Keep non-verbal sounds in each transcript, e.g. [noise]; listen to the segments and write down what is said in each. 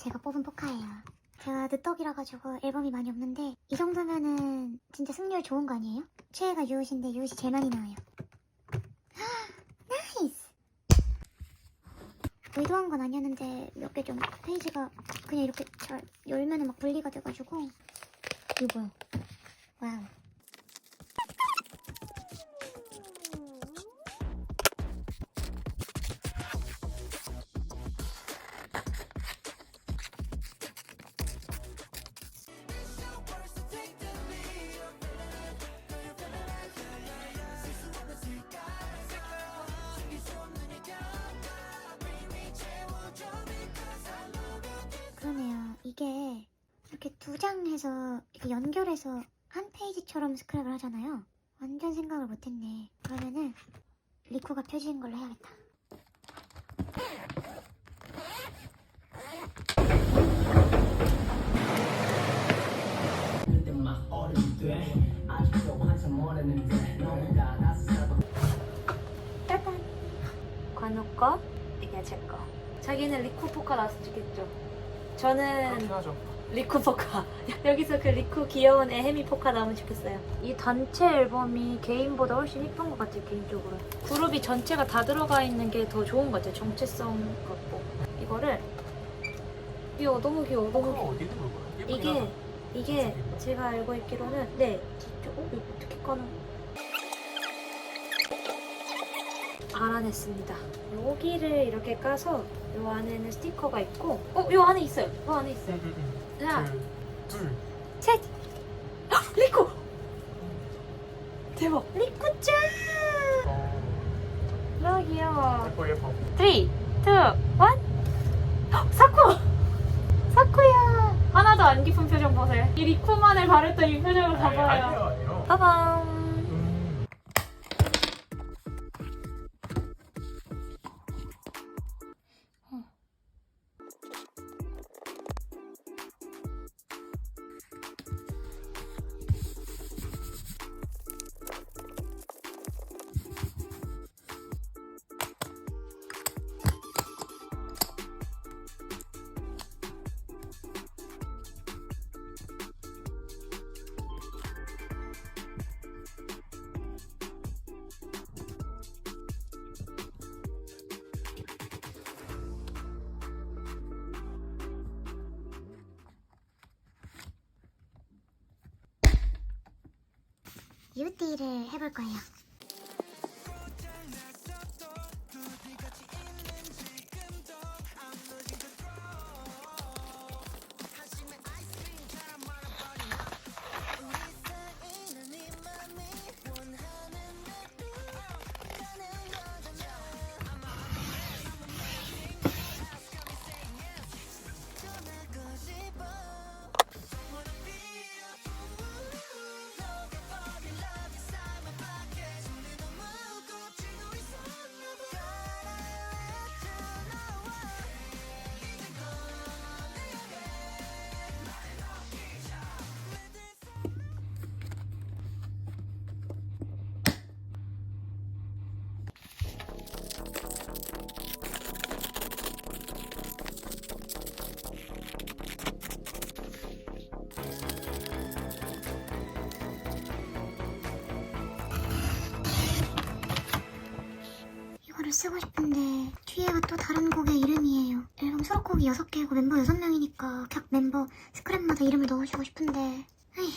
제가 뽑은 포카예요. 제가 늦덕이라 가지고 앨범이 많이 없는데 이 정도면은 진짜 승률 좋은 거 아니에요? 최애가 유우신데 유우시 제일 많이 나와요. 나이스. 의도한 건 아니었는데 몇 개 좀 페이지가 그냥 이렇게 잘 열면은 막 분리가 돼가지고 이거 뭐야? 와우. 두 장 해서 이렇게 연결해서 한 페이지처럼 스크랩을 하잖아요. 완전 생각을 못했네. 그러면은 리코가 펴지는 걸로 해야겠다. 짜잔. 관우 거, 이게 제 거. 자기는 리쿠 포카 나왔으면 좋겠죠. 저는 하죠. 리쿠 포카. [laughs] 여기서 그 리쿠 귀여운 에헤미 포카 나오면 좋겠어요. 이 단체 앨범이 개인보다 훨씬 이쁜 것 같아요, 개인적으로. 그룹이 전체가 다 들어가 있는 게 더 좋은 것 같아요. 정체성 같고. 이거를 귀여워, 너무 귀여워, 너무 귀여워. 어디도 볼 거야? 이게 이게 제가 알고 있기로는 네 뒤쪽 어 이거 어떻게 까는 알아냈습니다 여기를 이렇게 까서 요 안에는 스티커가 있고 어 요 안에 있어요 요 안에 있어요 하나 둘. 셋. 헉, 리코. 대박. 리코짱 어. 너무 귀여워. 예뻐 예뻐. 3, 2, 1 사쿠! 사쿠야. 하나도 안 깊은 표정 보세요. 이 리코만을 바랬던 이 표정을 아니, 봐봐요. 아니에요 아니에요. 빠밤 유띠를 해볼 거예요. 쓰고 싶은데 뒤에가 또 다른 곡의 이름이에요. 앨범 수록곡이 6개고 멤버 6명이니까 각 멤버 스크랩마다 이름을 넣어주고 싶은데 에이.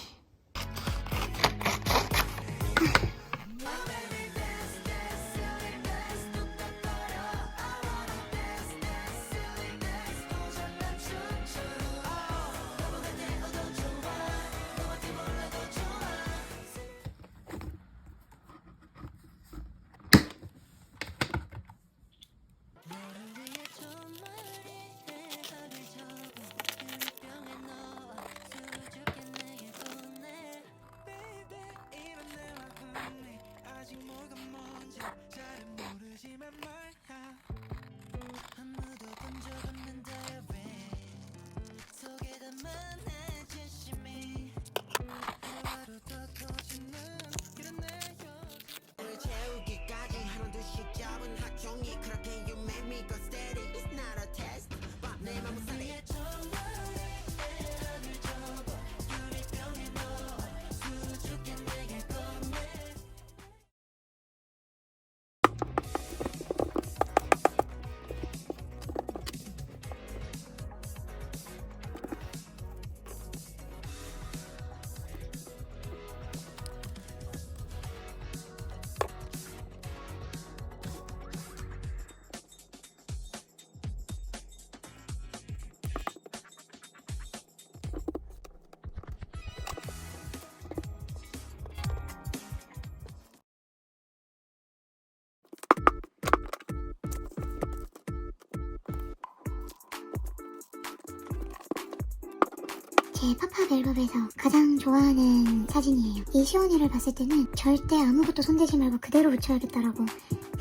제 앨범에서 가장 좋아하는 사진이에요. 이 시온이를 봤을 때는 절대 아무것도 손대지 말고 그대로 붙여야겠다라고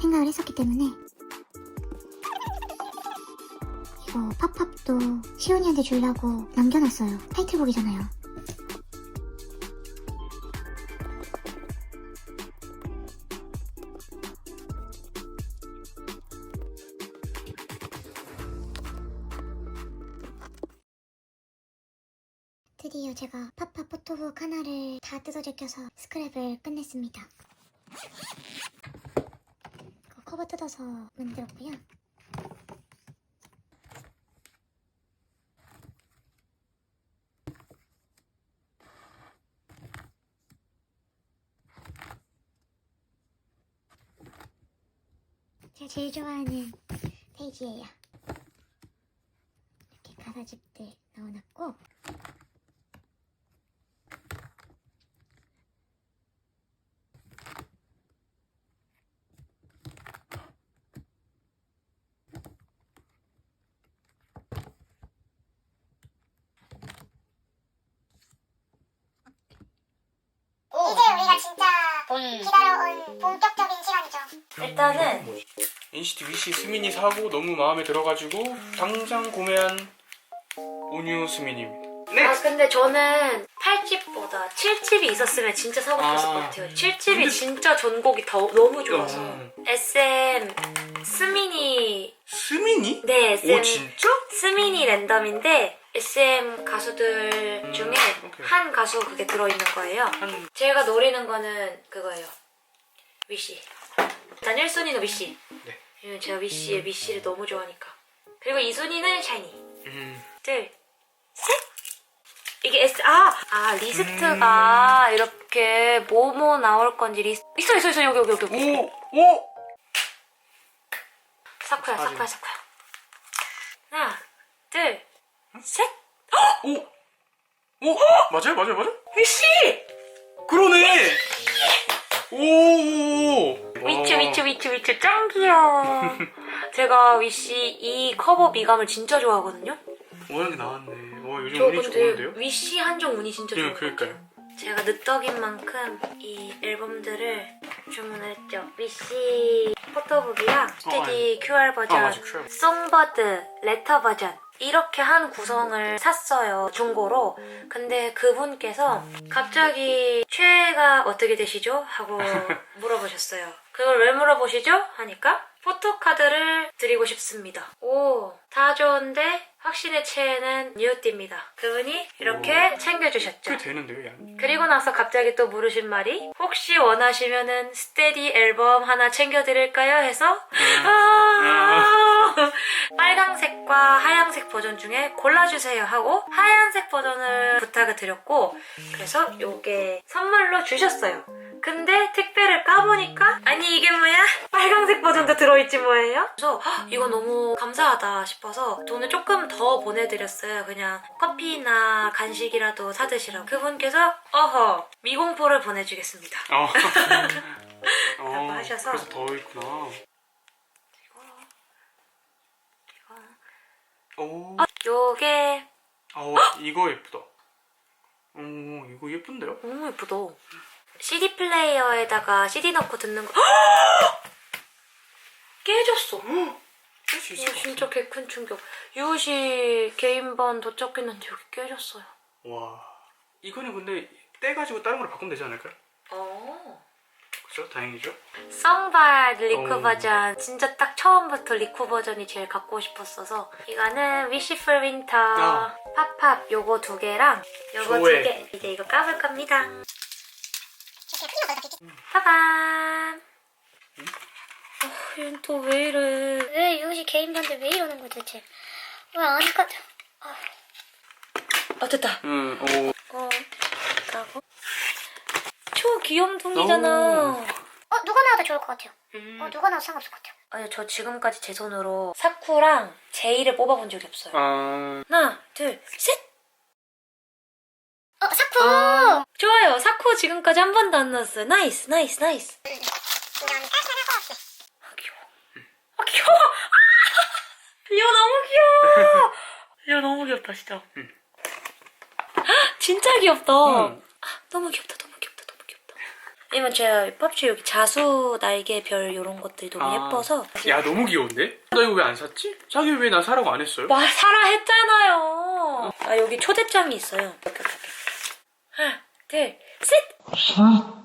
생각을 했었기 때문에 이거 팝팝도 시온이한테 주려고 남겨놨어요. 타이틀곡이잖아요. 뜯어 제껴서 스크랩을 끝냈습니다. 커버 뜯어서 만들었고요. 제가 제일 좋아하는 페이지예요. 이렇게 가사집들 넣어놨고 이제 우리가 진짜 기다려온 본격적인 시간이죠. 일단은 NCT 위시 스미니 사고 너무 마음에 들어가지고 당장 구매한 온유 스미니입니다. 아 근데 저는 8집보다 7집이 있었으면 진짜 사고 싶었을 아. 것 같아요 7집이 진짜 전곡이 더, 너무 좋아서 어. SM 스미니 스미니? 네 SM 오 진짜? 스미니 랜덤인데 SM 가수들 중에 오케이. 한 가수 그게 들어있는 거예요 한 제가 노리는 거는 그거예요 위시 일단 1순위는 위시 네. 왜냐면 제가 위시의 위시를 너무 좋아하니까 그리고 2순위는 샤이니 음. 둘, 셋. 이게 S 아, 아 리스트가 음. 이렇게 뭐뭐 나올 건지 리스 있어 있어 있어 여기 여기 여기 여기 오! 오! 사쿠야. 사쿠야 사쿠야 하나 둘 셋. 오! 오! 맞아요 맞아요 맞아요? 위시 그러네! 오! 위치 위치 위치 위치 짱 귀여워. [laughs] 제가 위시 이 커버 미감을 진짜 좋아하거든요. 워낙 나왔네. 와 요즘 저 운이 근데 좋은데요? 위시 한정 운이 진짜 예, 좋은 것 그러니까요. 같아요. 제가 늦덕인 만큼 이 앨범들을 주문을 했죠. 위시 포토북이랑 스테디 QR 버전, 아, 맞아, QR. 송버드, 레터 버전 이렇게 한 구성을 샀어요. 중고로. 근데 그분께서 갑자기 최애가 어떻게 되시죠? 하고 [laughs] 물어보셨어요. 그걸 왜 물어보시죠? 하니까 포토카드를 드리고 싶습니다. 오, 다 좋은데 확신의 최애는 뉴띠입니다. 그분이 이렇게 챙겨주셨죠. 꽤 되는데요 양? 그리고 나서 갑자기 또 물으신 말이 혹시 원하시면은 스테디 앨범 하나 챙겨드릴까요? 해서 아~ 빨강색과 하얀색 버전 중에 골라주세요 하고 하얀색 버전을 부탁을 드렸고 그래서 요게 선물로 주셨어요. 근데 택배를 까보니까 아니 이게 뭐야? 빨강색 버전도 들어있지 뭐예요? 그래서 헉, 이거 너무 감사하다 싶어서 돈을 조금 더 보내드렸어요. 그냥 커피나 간식이라도 사드시라고. 그분께서 어허 미공포를 보내주겠습니다. [laughs] 어. 라고 하셔서. 그래서 더 있구나. 오. 어, 요게 아, 어, 이거 예쁘다. 오, 이거 예쁜데요? 너무 예쁘다. CD 플레이어에다가 CD 넣고 듣는 거 [gasps] 깨졌어. 할수 있을 이거 것 진짜 개큰 충격. 유시 개인반 도착했는데 여기 깨졌어요. 와 이거는 근데 떼가지고 다른 걸로 바꾸면 되지 않을까요? 어. 그죠? 다행이죠. 썬발 리쿠 어. 버전 진짜 딱 처음부터 리쿠 버전이 제일 갖고 싶었어서 이거는 위시 풀 윈터 아. 팝팝 요거 두 개랑 요거 좋아해. 두개 이제 이거 까볼 겁니다 빠밤 어, 얘는 또 왜 이래 왜 유시 개인반들 왜 이러는 거야 도대체? 왜 안 까져? 아 됐다 응. 오. 어 까고 초귀염둥이잖아 오. 어 누가 나와도 좋을 것 같아요. 음. 어 누가 나와도 상관없을 것 같아요. 아니 저 지금까지 제 손으로 사쿠랑 제이를 뽑아본 적이 없어요 아. 하나 둘 셋 어 사쿠. 좋아요. 사코 지금까지 한 번도 안 넣었어요. 나이스, 나이스, 나이스. 아, 귀여워. 아, 귀여워. 리오 너무 귀여워. [laughs] 리오 너무 귀엽다, 진짜. 헉, 진짜 귀엽다. 응. 아, 너무 귀엽다, 너무 귀엽다, 너무 귀엽다. 왜냐면 제가 팝치 여기 자수 날개 별 이런 것들이 너무 아. 예뻐서. 야 너무 귀여운데? 나 이거 왜 안 샀지? 자기 왜 나 사라고 안 했어요? 와, 사라 했잖아요. 아, 여기 초대장이 있어요. 이렇게, 이렇게. 하나, 둘, 셋. 오!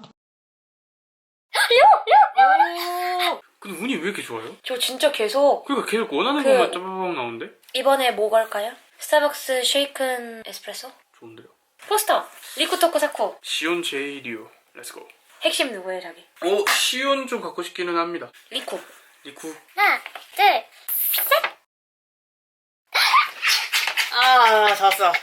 근데 운이 왜 이렇게 좋아요? 저 진짜 계속 그러니까 계속 원하는 그- 것만 짜바밤 나오는데? 이번에 뭐 갈까요? 스타벅스 쉐이큰 에스프레소? 좋은데요? 포스터! 리쿠토코 사쿠 시온 제이 리오 렛츠고 핵심 누구예요 자기? 오 시온 좀 갖고 싶기는 합니다 리쿠 리쿠 하나 둘. 아, 잤어.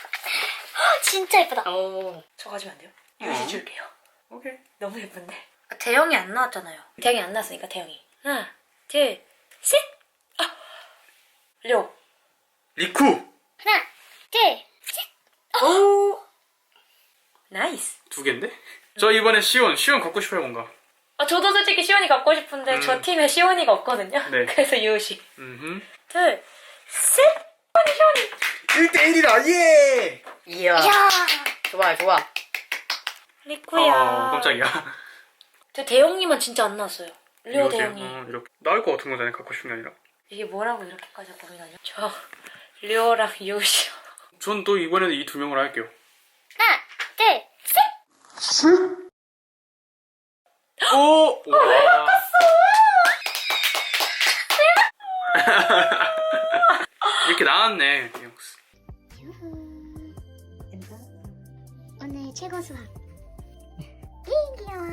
진짜 예쁘다. 오. 저 가지면 안 돼요? 어. 유시 줄게요 오케이 너무 예쁜데 아, 대형이 안 나왔잖아요 대형이 안 나왔으니까 대형이 하나 둘 셋 아! 료 리쿠! 하나 둘. 오! 나이스 두 개인데? 저 이번에 시온 시온 갖고 싶어요 뭔가 아 저도 솔직히 시온이 갖고 싶은데 음. 저 팀에 시온이가 없거든요 네. [laughs] 그래서 유시 음흠 둘셋 1대1이다 예! 이야. 이야. 좋아, 좋아. 리쿠야 아 깜짝이야 [laughs] 저 대형이만 진짜 안 나왔어요 리오 이거 대형이 어, 이렇게 나을 것 같은 거잖아요 갖고 싶은 게 아니라 이게 뭐라고 이렇게까지 고민하냐? 저 리오랑 유시오. 전또 이번에는 이 두 명으로 할게요 둘. 슥! 오! 어, 왜 바꿨어? [laughs] 이렇게 나왔네. 역시. 유후. 오늘 최고 수학. 이 귀여워.